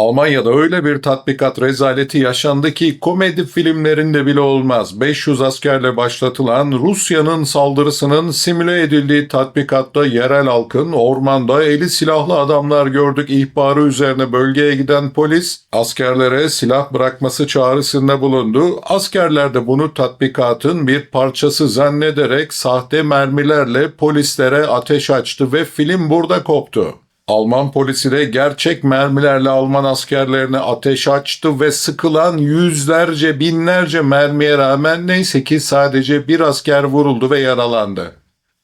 Almanya'da öyle bir tatbikat rezaleti yaşandı ki komedi filmlerinde bile olmaz. 500 askerle başlatılan Rusya'nın saldırısının simüle edildiği tatbikatta yerel halkın ormanda eli silahlı adamlar gördük ihbarı üzerine bölgeye giden polis askerlere silah bırakması çağrısında bulundu. Askerler de bunu tatbikatın bir parçası zannederek sahte mermilerle polislere ateş açtı ve film burada koptu. Alman polisi de gerçek mermilerle Alman askerlerine ateş açtı ve sıkılan yüzlerce binlerce mermiye rağmen neyse ki sadece bir asker vuruldu ve yaralandı.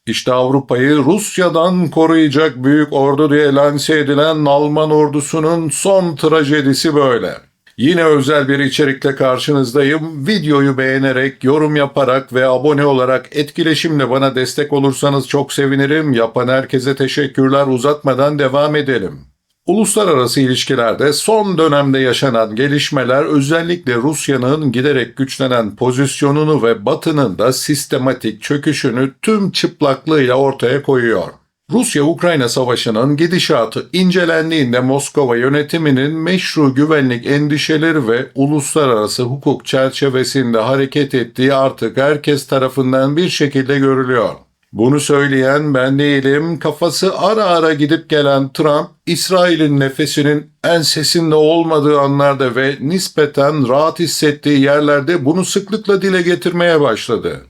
İşte Avrupa'yı Rusya'dan koruyacak büyük ordu diye lanse edilen Alman ordusunun son trajedisi böyle. Yine özel bir içerikle karşınızdayım. Videoyu beğenerek, yorum yaparak ve abone olarak etkileşimle bana destek olursanız çok sevinirim. Yapan herkese teşekkürler. Uzatmadan devam edelim. Uluslararası ilişkilerde son dönemde yaşanan gelişmeler özellikle Rusya'nın giderek güçlenen pozisyonunu ve Batı'nın da sistematik çöküşünü tüm çıplaklığıyla ortaya koyuyor. Rusya-Ukrayna savaşının gidişatı incelendiğinde Moskova yönetiminin meşru güvenlik endişeleri ve uluslararası hukuk çerçevesinde hareket ettiği artık herkes tarafından bir şekilde görülüyor. Bunu söyleyen ben değilim, kafası ara ara gidip gelen Trump, İsrail'in nefesinin ensesinde olmadığı anlarda ve nispeten rahat hissettiği yerlerde bunu sıklıkla dile getirmeye başladı.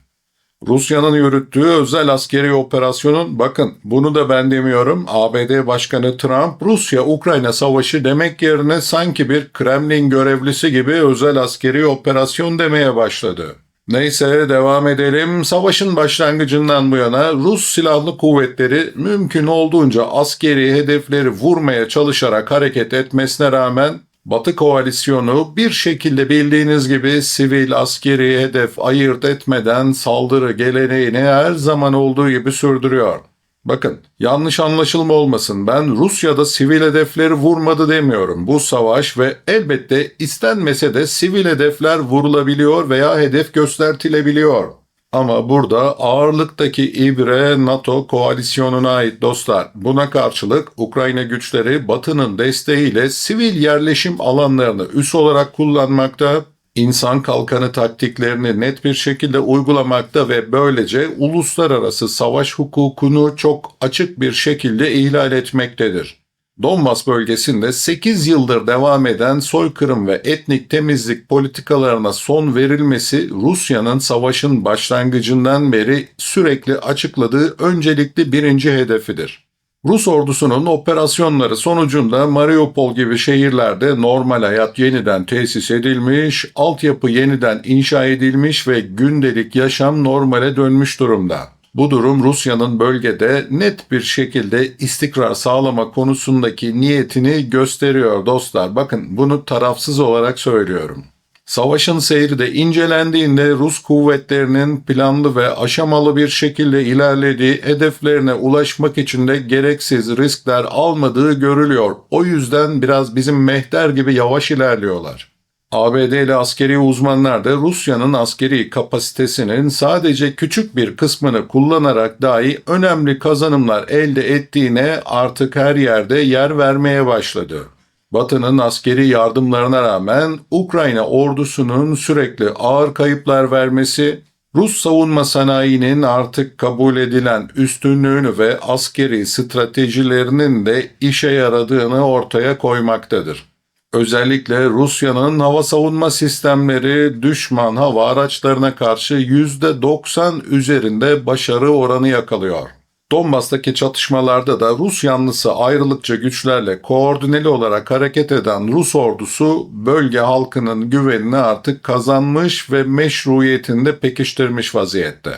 Rusya'nın yürüttüğü özel askeri operasyonun bakın bunu da ben demiyorum ABD Başkanı Trump Rusya-Ukrayna savaşı demek yerine sanki bir Kremlin görevlisi gibi özel askeri operasyon demeye başladı. Neyse devam edelim. Savaşın başlangıcından bu yana Rus silahlı kuvvetleri mümkün olduğunca askeri hedefleri vurmaya çalışarak hareket etmesine rağmen Batı koalisyonu bir şekilde bildiğiniz gibi sivil askeri hedef ayırt etmeden saldırı geleneğini her zaman olduğu gibi sürdürüyor. Bakın yanlış anlaşılma olmasın ben Rusya'da sivil hedefleri vurmadı demiyorum. Bu savaş ve elbette istenmese de sivil hedefler vurulabiliyor veya hedef göstertilebiliyor. Ama burada ağırlıktaki ibre NATO koalisyonuna ait dostlar. Buna karşılık Ukrayna güçleri Batı'nın desteğiyle sivil yerleşim alanlarını üs olarak kullanmakta, insan kalkanı taktiklerini net bir şekilde uygulamakta ve böylece uluslararası savaş hukukunu çok açık bir şekilde ihlal etmektedir. Donbas bölgesinde 8 yıldır devam eden soykırım ve etnik temizlik politikalarına son verilmesi Rusya'nın savaşın başlangıcından beri sürekli açıkladığı öncelikli birinci hedefidir. Rus ordusunun operasyonları sonucunda Mariupol gibi şehirlerde normal hayat yeniden tesis edilmiş, altyapı yeniden inşa edilmiş ve gündelik yaşam normale dönmüş durumda. Bu durum Rusya'nın bölgede net bir şekilde istikrar sağlama konusundaki niyetini gösteriyor dostlar. Bakın bunu tarafsız olarak söylüyorum. Savaşın seyri de incelendiğinde Rus kuvvetlerinin planlı ve aşamalı bir şekilde ilerlediği hedeflerine ulaşmak için de gereksiz riskler almadığı görülüyor. O yüzden biraz bizim mehter gibi yavaş ilerliyorlar. ABD'li askeri uzmanlar da Rusya'nın askeri kapasitesinin sadece küçük bir kısmını kullanarak dahi önemli kazanımlar elde ettiğine artık her yerde yer vermeye başladı. Batı'nın askeri yardımlarına rağmen Ukrayna ordusunun sürekli ağır kayıplar vermesi, Rus savunma sanayinin artık kabul edilen üstünlüğünü ve askeri stratejilerinin de işe yaradığını ortaya koymaktadır. Özellikle Rusya'nın hava savunma sistemleri düşman hava araçlarına karşı %90 üzerinde başarı oranı yakalıyor. Donbas'taki çatışmalarda da Rus yanlısı ayrılıkçı güçlerle koordineli olarak hareket eden Rus ordusu bölge halkının güvenini artık kazanmış ve meşruiyetini de pekiştirmiş vaziyette.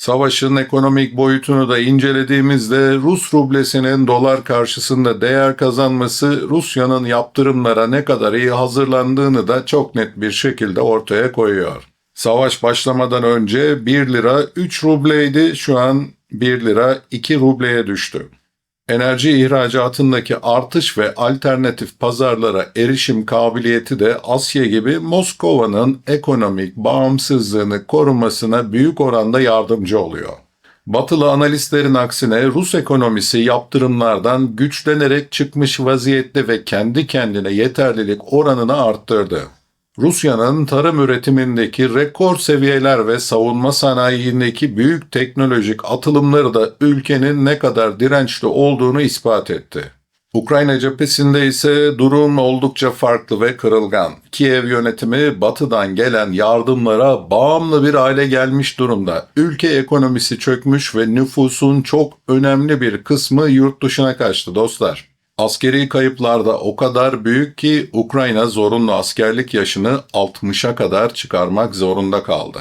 Savaşın ekonomik boyutunu da incelediğimizde Rus rublesinin dolar karşısında değer kazanması Rusya'nın yaptırımlara ne kadar iyi hazırlandığını da çok net bir şekilde ortaya koyuyor. Savaş başlamadan önce 1 lira 3 rubleydi şu an 1 lira 2 rubleye düştü. Enerji ihracatındaki artış ve alternatif pazarlara erişim kabiliyeti de Asya gibi Moskova'nın ekonomik bağımsızlığını korumasına büyük oranda yardımcı oluyor. Batılı analistlerin aksine Rus ekonomisi yaptırımlardan güçlenerek çıkmış vaziyette ve kendi kendine yeterlilik oranını arttırdı. Rusya'nın tarım üretimindeki rekor seviyeler ve savunma sanayindeki büyük teknolojik atılımları da ülkenin ne kadar dirençli olduğunu ispat etti. Ukrayna cephesinde ise durum oldukça farklı ve kırılgan. Kiev yönetimi batıdan gelen yardımlara bağımlı bir hale gelmiş durumda. Ülke ekonomisi çökmüş ve nüfusun çok önemli bir kısmı yurt dışına kaçtı dostlar. Askeri kayıplar da o kadar büyük ki Ukrayna zorunlu askerlik yaşını 60'a kadar çıkarmak zorunda kaldı.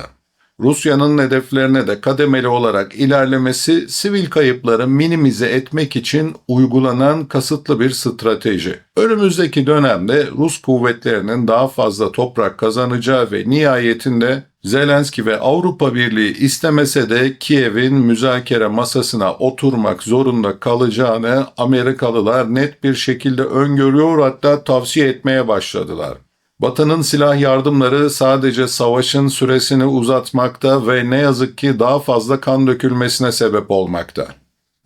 Rusya'nın hedeflerine de kademeli olarak ilerlemesi sivil kayıpları minimize etmek için uygulanan kasıtlı bir strateji. Önümüzdeki dönemde Rus kuvvetlerinin daha fazla toprak kazanacağı ve nihayetinde Zelenski ve Avrupa Birliği istemese de Kiev'in müzakere masasına oturmak zorunda kalacağını Amerikalılar net bir şekilde öngörüyor hatta tavsiye etmeye başladılar. Batı'nın silah yardımları sadece savaşın süresini uzatmakta ve ne yazık ki daha fazla kan dökülmesine sebep olmakta.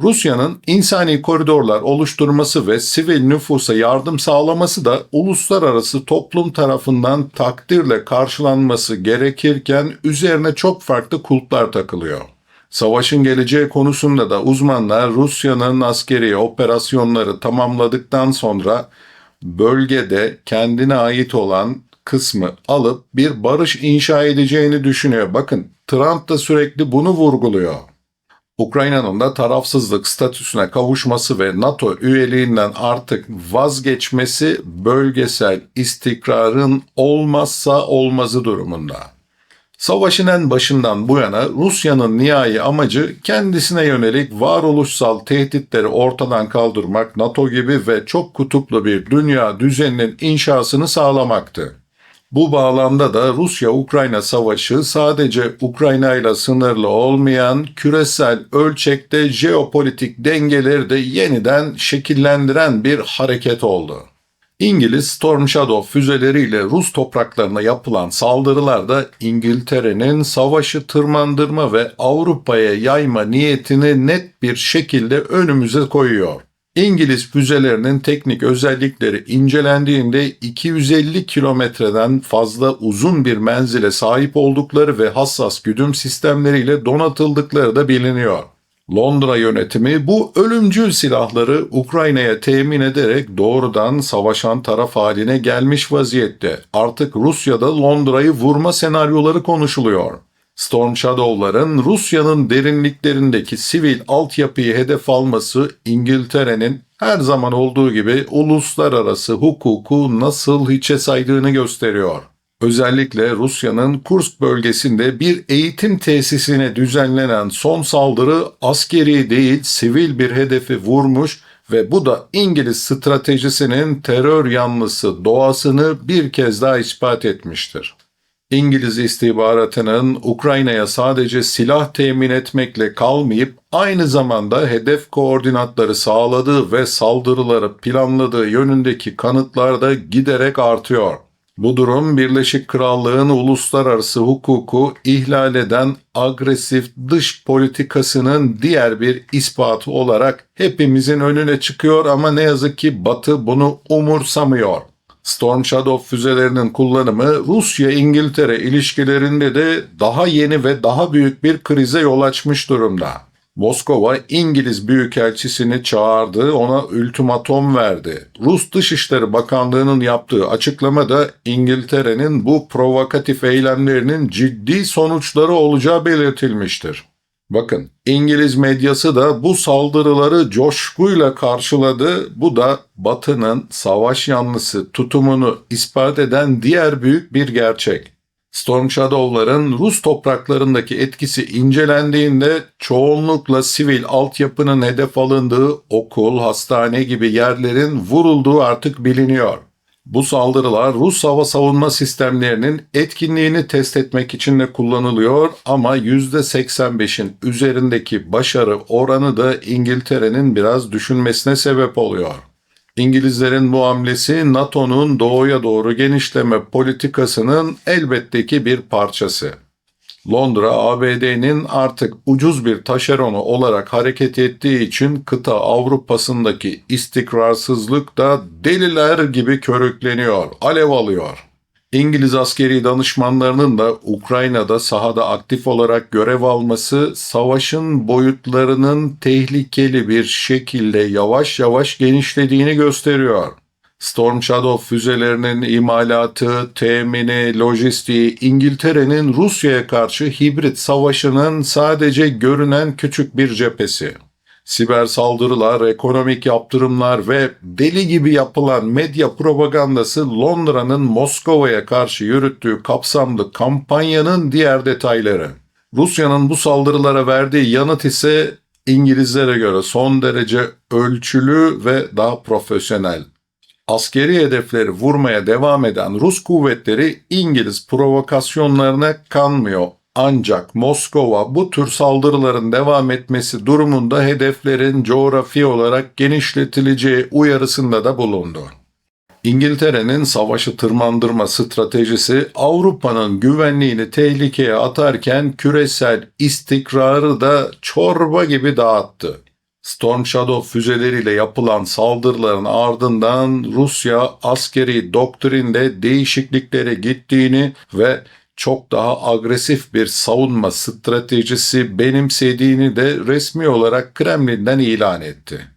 Rusya'nın insani koridorlar oluşturması ve sivil nüfusa yardım sağlaması da uluslararası toplum tarafından takdirle karşılanması gerekirken üzerine çok farklı kulplar takılıyor. Savaşın geleceği konusunda da uzmanlar Rusya'nın askeri operasyonları tamamladıktan sonra bölgede kendine ait olan kısmı alıp bir barış inşa edeceğini düşünüyor. Bakın Trump da sürekli bunu vurguluyor. Ukrayna'nın da tarafsızlık statüsüne kavuşması ve NATO üyeliğinden artık vazgeçmesi bölgesel istikrarın olmazsa olmazı durumunda. Savaşın en başından bu yana Rusya'nın nihai amacı kendisine yönelik varoluşsal tehditleri ortadan kaldırmak, NATO gibi ve çok kutuplu bir dünya düzeninin inşasını sağlamaktı. Bu bağlamda da Rusya-Ukrayna savaşı sadece Ukrayna ile sınırlı olmayan küresel ölçekte jeopolitik dengeleri de yeniden şekillendiren bir hareket oldu. İngiliz Storm Shadow füzeleriyle Rus topraklarına yapılan saldırılarda İngiltere'nin savaşı tırmandırma ve Avrupa'ya yayma niyetini net bir şekilde önümüze koyuyor. İngiliz füzelerinin teknik özellikleri incelendiğinde 250 kilometreden fazla uzun bir menzile sahip oldukları ve hassas güdüm sistemleriyle donatıldıkları da biliniyor. Londra yönetimi bu ölümcül silahları Ukrayna'ya temin ederek doğrudan savaşan taraf haline gelmiş vaziyette. Artık Rusya'da Londra'yı vurma senaryoları konuşuluyor. Storm Shadow'ların Rusya'nın derinliklerindeki sivil altyapıyı hedef alması İngiltere'nin her zaman olduğu gibi uluslararası hukuku nasıl hiçe saydığını gösteriyor. Özellikle Rusya'nın Kursk bölgesinde bir eğitim tesisine düzenlenen son saldırı askeri değil sivil bir hedefi vurmuş ve bu da İngiliz stratejisinin terör yanlısı doğasını bir kez daha ispat etmiştir. İngiliz istihbaratının Ukrayna'ya sadece silah temin etmekle kalmayıp aynı zamanda hedef koordinatları sağladığı ve saldırıları planladığı yönündeki kanıtlar da giderek artıyor. Bu durum Birleşik Krallığın uluslararası hukuku ihlal eden agresif dış politikasının diğer bir ispatı olarak hepimizin önüne çıkıyor ama ne yazık ki Batı bunu umursamıyor. Storm Shadow füzelerinin kullanımı Rusya-İngiltere ilişkilerinde de daha yeni ve daha büyük bir krize yol açmış durumda. Moskova İngiliz Büyükelçisini çağırdı, ona ultimatom verdi. Rus Dışişleri Bakanlığı'nın yaptığı açıklamada İngiltere'nin bu provokatif eylemlerinin ciddi sonuçları olacağı belirtilmiştir. Bakın İngiliz medyası da bu saldırıları coşkuyla karşıladı. Bu da Batı'nın savaş yanlısı tutumunu ispat eden diğer büyük bir gerçek. Storm Shadow'ların Rus topraklarındaki etkisi incelendiğinde çoğunlukla sivil altyapının hedef alındığı okul, hastane gibi yerlerin vurulduğu artık biliniyor. Bu saldırılar Rus hava savunma sistemlerinin etkinliğini test etmek için de kullanılıyor ama %85'in üzerindeki başarı oranı da İngiltere'nin biraz düşünmesine sebep oluyor. İngilizlerin bu hamlesi NATO'nun doğuya doğru genişleme politikasının elbette ki bir parçası. Londra, ABD'nin artık ucuz bir taşeronu olarak hareket ettiği için kıta Avrupa'sındaki istikrarsızlık da deliler gibi körükleniyor, alev alıyor. İngiliz askeri danışmanlarının da Ukrayna'da sahada aktif olarak görev alması savaşın boyutlarının tehlikeli bir şekilde yavaş yavaş genişlediğini gösteriyor. Storm Shadow füzelerinin imalatı, temini, lojistiği İngiltere'nin Rusya'ya karşı hibrit savaşının sadece görünen küçük bir cephesi. Siber saldırılar, ekonomik yaptırımlar ve deli gibi yapılan medya propagandası Londra'nın Moskova'ya karşı yürüttüğü kapsamlı kampanyanın diğer detayları. Rusya'nın bu saldırılara verdiği yanıt ise İngilizlere göre son derece ölçülü ve daha profesyonel. Askeri hedefleri vurmaya devam eden Rus kuvvetleri İngiliz provokasyonlarına kanmıyor. Ancak Moskova bu tür saldırıların devam etmesi durumunda hedeflerin coğrafi olarak genişletileceği uyarısında da bulundu. İngiltere'nin savaşı tırmandırma stratejisi Avrupa'nın güvenliğini tehlikeye atarken küresel istikrarı da çorba gibi dağıttı. Storm Shadow füzeleriyle yapılan saldırıların ardından Rusya askeri doktrinde değişikliklere gittiğini ve çok daha agresif bir savunma stratejisi benimsediğini de resmi olarak Kremlin'den ilan etti.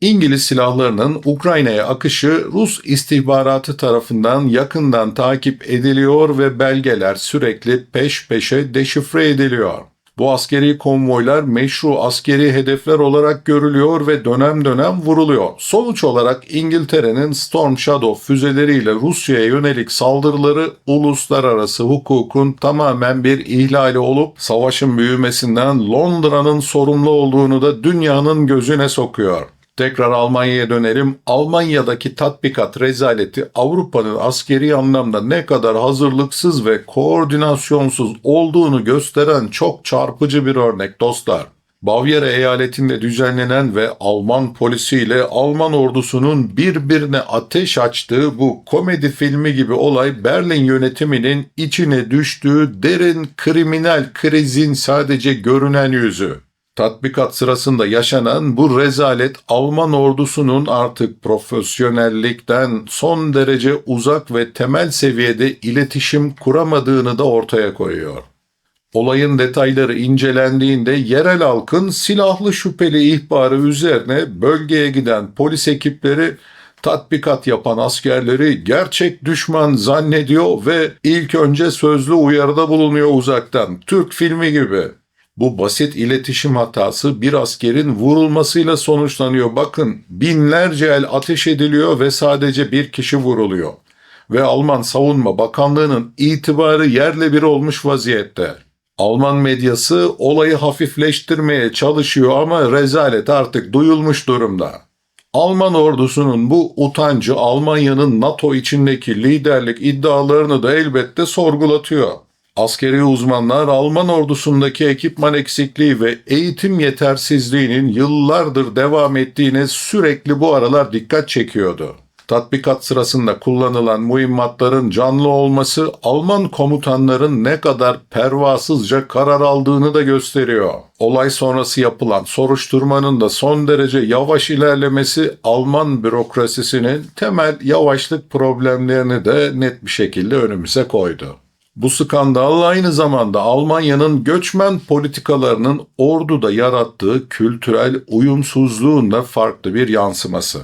İngiliz silahlarının Ukrayna'ya akışı Rus istihbaratı tarafından yakından takip ediliyor ve belgeler sürekli peş peşe deşifre ediliyor. Bu askeri konvoylar meşru askeri hedefler olarak görülüyor ve dönem dönem vuruluyor. Sonuç olarak İngiltere'nin Storm Shadow füzeleriyle Rusya'ya yönelik saldırıları uluslararası hukukun tamamen bir ihlali olup savaşın büyümesinden Londra'nın sorumlu olduğunu da dünyanın gözüne sokuyor. Tekrar Almanya'ya dönelim. Almanya'daki tatbikat rezaleti Avrupa'nın askeri anlamda ne kadar hazırlıksız ve koordinasyonsuz olduğunu gösteren çok çarpıcı bir örnek dostlar. Bavyera eyaletinde düzenlenen ve Alman polisiyle Alman ordusunun birbirine ateş açtığı bu komedi filmi gibi olay Berlin yönetiminin içine düştüğü derin kriminal krizin sadece görünen yüzü. Tatbikat sırasında yaşanan bu rezalet Alman ordusunun artık profesyonellikten son derece uzak ve temel seviyede iletişim kuramadığını da ortaya koyuyor. Olayın detayları incelendiğinde yerel halkın silahlı şüpheli ihbarı üzerine bölgeye giden polis ekipleri tatbikat yapan askerleri gerçek düşman zannediyor ve ilk önce sözlü uyarıda bulunuyor uzaktan. Türk filmi gibi. Bu basit iletişim hatası bir askerin vurulmasıyla sonuçlanıyor. Bakın binlerce el ateş ediliyor ve sadece bir kişi vuruluyor. Ve Alman Savunma Bakanlığı'nın itibarı yerle bir olmuş vaziyette. Alman medyası olayı hafifleştirmeye çalışıyor ama rezalet artık duyulmuş durumda. Alman ordusunun bu utancı Almanya'nın NATO içindeki liderlik iddialarını da elbette sorgulatıyor. Askeri uzmanlar Alman ordusundaki ekipman eksikliği ve eğitim yetersizliğinin yıllardır devam ettiğine sürekli bu aralar dikkat çekiyordu. Tatbikat sırasında kullanılan mühimmatların canlı olması Alman komutanların ne kadar pervasızca karar aldığını da gösteriyor. Olay sonrası yapılan soruşturmanın da son derece yavaş ilerlemesi Alman bürokrasisinin temel yavaşlık problemlerini de net bir şekilde önümüze koydu. Bu skandal aynı zamanda Almanya'nın göçmen politikalarının orduda yarattığı kültürel uyumsuzluğun da farklı bir yansıması.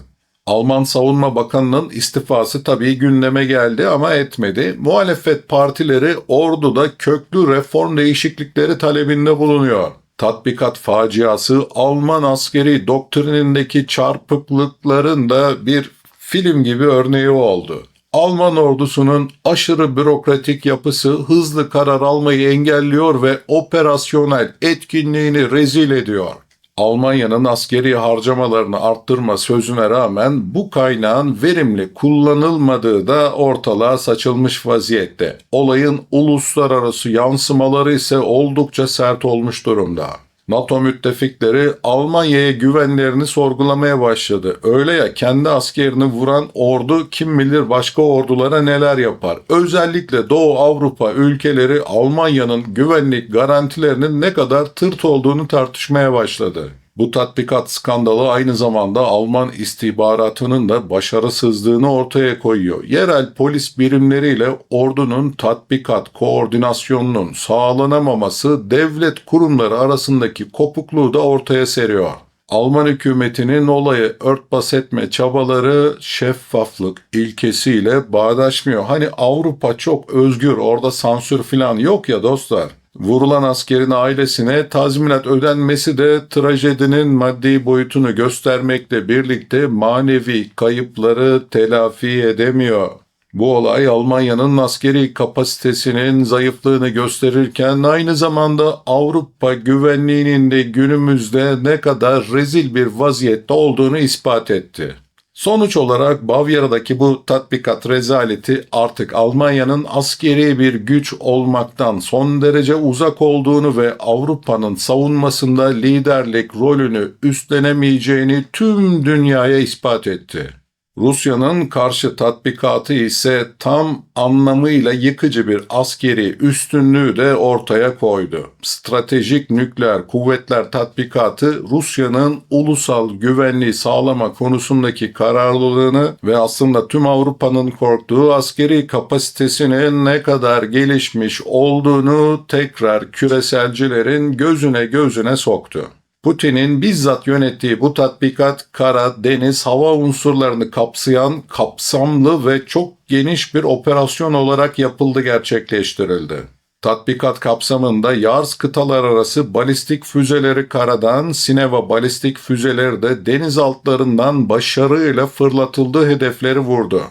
Alman Savunma Bakanı'nın istifası tabii gündeme geldi ama etmedi. Muhalefet partileri orduda köklü reform değişiklikleri talebinde bulunuyor. Tatbikat faciası Alman askeri doktrinindeki çarpıklıkların da bir film gibi örneği oldu. Alman ordusunun aşırı bürokratik yapısı hızlı karar almayı engelliyor ve operasyonel etkinliğini rezil ediyor. Almanya'nın askeri harcamalarını arttırma sözüne rağmen bu kaynağın verimli kullanılmadığı da ortalığa saçılmış vaziyette. Olayın uluslararası yansımaları ise oldukça sert olmuş durumda. NATO müttefikleri Almanya'ya güvenlerini sorgulamaya başladı. Öyle ya kendi askerini vuran ordu kim bilir başka ordulara neler yapar. Özellikle Doğu Avrupa ülkeleri Almanya'nın güvenlik garantilerinin ne kadar tırt olduğunu tartışmaya başladı. Bu tatbikat skandalı aynı zamanda Alman istihbaratının da başarısızlığını ortaya koyuyor. Yerel polis birimleriyle ordunun tatbikat koordinasyonunun sağlanamaması devlet kurumları arasındaki kopukluğu da ortaya seriyor. Alman hükümetinin olayı örtbas etme çabaları şeffaflık ilkesiyle bağdaşmıyor. Hani Avrupa çok özgür orada sansür falan yok ya dostlar. Vurulan askerin ailesine tazminat ödenmesi de trajedinin maddi boyutunu göstermekle birlikte manevi kayıpları telafi edemiyor. Bu olay Almanya'nın askeri kapasitesinin zayıflığını gösterirken aynı zamanda Avrupa güvenliğinin de günümüzde ne kadar rezil bir vaziyette olduğunu ispat etti. Sonuç olarak Bavyera'daki bu tatbikat rezaleti artık Almanya'nın askeri bir güç olmaktan son derece uzak olduğunu ve Avrupa'nın savunmasında liderlik rolünü üstlenemeyeceğini tüm dünyaya ispat etti. Rusya'nın karşı tatbikatı ise tam anlamıyla yıkıcı bir askeri üstünlüğü de ortaya koydu. Stratejik nükleer kuvvetler tatbikatı Rusya'nın ulusal güvenliği sağlama konusundaki kararlılığını ve aslında tüm Avrupa'nın korktuğu askeri kapasitesinin ne kadar gelişmiş olduğunu tekrar küreselcilerin gözüne gözüne soktu. Putin'in bizzat yönettiği bu tatbikat kara, deniz, hava unsurlarını kapsayan kapsamlı ve çok geniş bir operasyon olarak yapıldı gerçekleştirildi. Tatbikat kapsamında Yars kıtalar arası balistik füzeleri karadan, Sineva balistik füzeleri de deniz altlarından başarıyla fırlatıldığı hedefleri vurdu.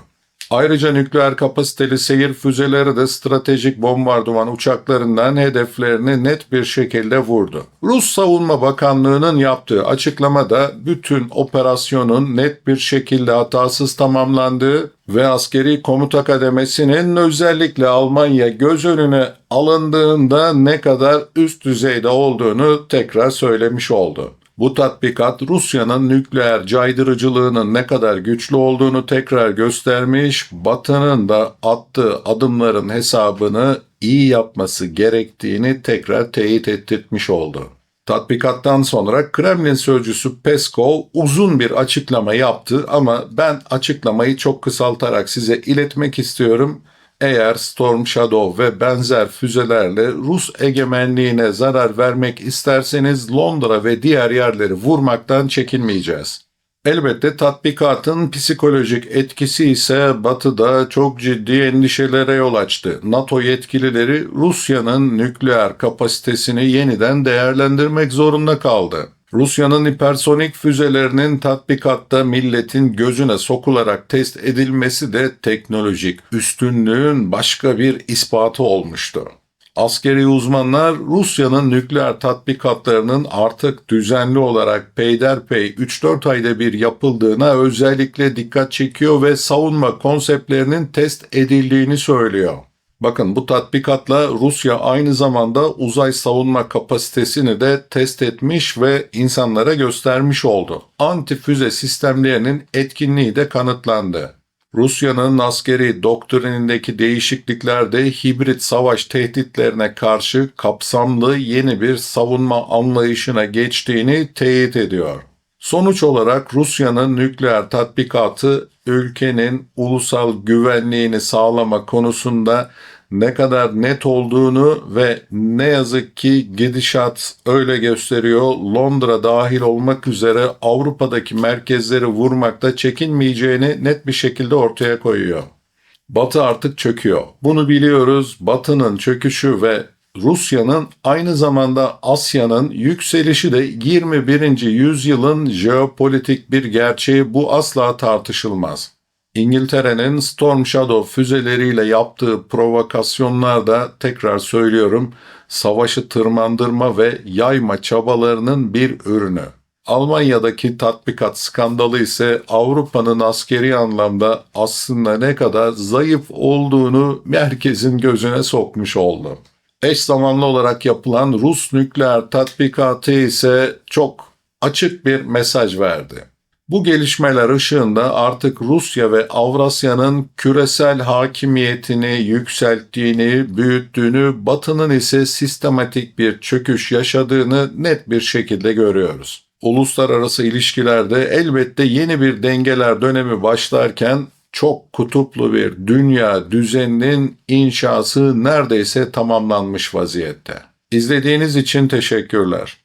Ayrıca nükleer kapasiteli seyir füzeleri de stratejik bombardıman uçaklarından hedeflerini net bir şekilde vurdu. Rus Savunma Bakanlığı'nın yaptığı açıklamada bütün operasyonun net bir şekilde hatasız tamamlandığı ve askeri komuta kademesinin özellikle Almanya göz önüne alındığında ne kadar üst düzeyde olduğunu tekrar söylemiş oldu. Bu tatbikat Rusya'nın nükleer caydırıcılığının ne kadar güçlü olduğunu tekrar göstermiş, Batı'nın da attığı adımların hesabını iyi yapması gerektiğini tekrar teyit ettirmiş oldu. Tatbikattan sonra Kremlin sözcüsü Peskov uzun bir açıklama yaptı ama ben açıklamayı çok kısaltarak size iletmek istiyorum. Eğer Storm Shadow ve benzer füzelerle Rus egemenliğine zarar vermek isterseniz Londra ve diğer yerleri vurmaktan çekinmeyeceğiz. Elbette tatbikatın psikolojik etkisi ise Batı'da çok ciddi endişelere yol açtı. NATO yetkilileri Rusya'nın nükleer kapasitesini yeniden değerlendirmek zorunda kaldı. Rusya'nın hipersonik füzelerinin tatbikatta milletin gözüne sokularak test edilmesi de teknolojik üstünlüğün başka bir ispatı olmuştu. Askeri uzmanlar Rusya'nın nükleer tatbikatlarının artık düzenli olarak peyderpey 3-4 ayda bir yapıldığına özellikle dikkat çekiyor ve savunma konseptlerinin test edildiğini söylüyor. Bakın bu tatbikatla Rusya aynı zamanda uzay savunma kapasitesini de test etmiş ve insanlara göstermiş oldu. Anti füze sistemlerinin etkinliği de kanıtlandı. Rusya'nın askeri doktrinindeki değişiklikler de hibrit savaş tehditlerine karşı kapsamlı yeni bir savunma anlayışına geçtiğini teyit ediyor. Sonuç olarak Rusya'nın nükleer tatbikatı ülkenin ulusal güvenliğini sağlama konusunda ne kadar net olduğunu ve ne yazık ki gidişat öyle gösteriyor. Londra dahil olmak üzere Avrupa'daki merkezleri vurmakta çekinmeyeceğini net bir şekilde ortaya koyuyor. Batı artık çöküyor. Bunu biliyoruz. Batı'nın çöküşü ve Rusya'nın aynı zamanda Asya'nın yükselişi de 21. yüzyılın jeopolitik bir gerçeği bu asla tartışılmaz. İngiltere'nin Storm Shadow füzeleriyle yaptığı provokasyonlarda tekrar söylüyorum savaşı tırmandırma ve yayma çabalarının bir ürünü. Almanya'daki tatbikat skandalı ise Avrupa'nın askeri anlamda aslında ne kadar zayıf olduğunu merkezin gözüne sokmuş oldu. Eş zamanlı olarak yapılan Rus nükleer tatbikatı ise çok açık bir mesaj verdi. Bu gelişmeler ışığında artık Rusya ve Avrasya'nın küresel hakimiyetini yükselttiğini, büyüttüğünü, Batı'nın ise sistematik bir çöküş yaşadığını net bir şekilde görüyoruz. Uluslararası ilişkilerde elbette yeni bir dengeler dönemi başlarken çok kutuplu bir dünya düzeninin inşası neredeyse tamamlanmış vaziyette. İzlediğiniz için teşekkürler.